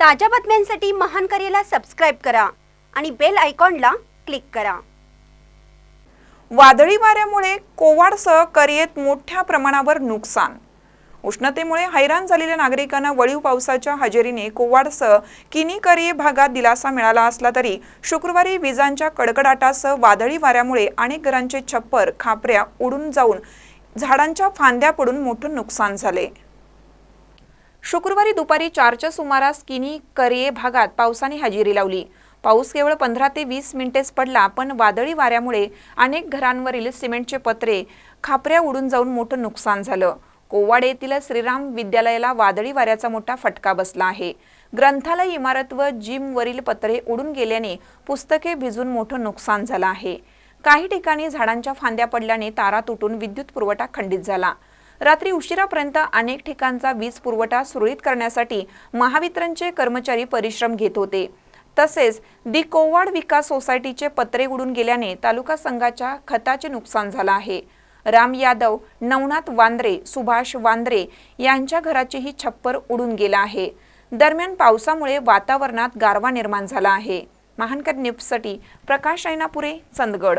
ताज्या बातम्यांसाठी महान करेला सबस्क्राईब करा आणि बेल आयकॉनला क्लिक करा. वादळी वाऱ्यामुळे कोवाडसह करियेत मोठ्या प्रमाणावर नुकसान. उष्णतेमुळे हैराण झालेल्या नागरिकांना वळीव पावसाच्या हजेरीने कोवाडसह किनी करिये भागात दिलासा मिळाला असला तरी शुक्रवारी विजांच्या कडकडाटासह वादळी वाऱ्यामुळे अनेक घरांचे छप्पर खापऱ्या उडून जाऊन झाडांच्या फांद्या पडून मोठं नुकसान झाले. शुक्रवारी दुपारी चारच्या सुमारास किनी करिये भागात पावसाने हजेरी लावली. पाऊस केवळ पंधरा ते वीस मिनिटेच पडला पण वादळी वाऱ्यामुळे अनेक घरांवरील सिमेंटचे पत्रे खापऱ्या उडून जाऊन मोठं नुकसान झालं. कोवाड येथील श्रीराम विद्यालयाला वादळी वाऱ्याचा मोठा फटका बसला आहे. ग्रंथालय इमारत व जिमवरील पत्रे उडून गेल्याने पुस्तके भिजून मोठं नुकसान झालं आहे. काही ठिकाणी झाडांच्या फांद्या पडल्याने तारा तुटून विद्युत पुरवठा खंडित झाला. रात्री उशिरापर्यंत अनेक ठिकाणचा वीज पुरवठा सुरळीत करण्यासाठी महावितरणचे कर्मचारी परिश्रम घेत होते. तसेच दि कोवाड विकास सोसायटीचे पत्रे उडून गेल्याने तालुका संघाच्या खताचे नुकसान झालं आहे. राम यादव नवनाथ वांद्रे सुभाष वांद्रे यांच्या घराचेही छप्पर उडून गेलं आहे. दरम्यान पावसामुळे वातावरणात गारवा निर्माण झाला आहे. महानकर न्यूजसाठी प्रकाश रैनापुरे चंदगड.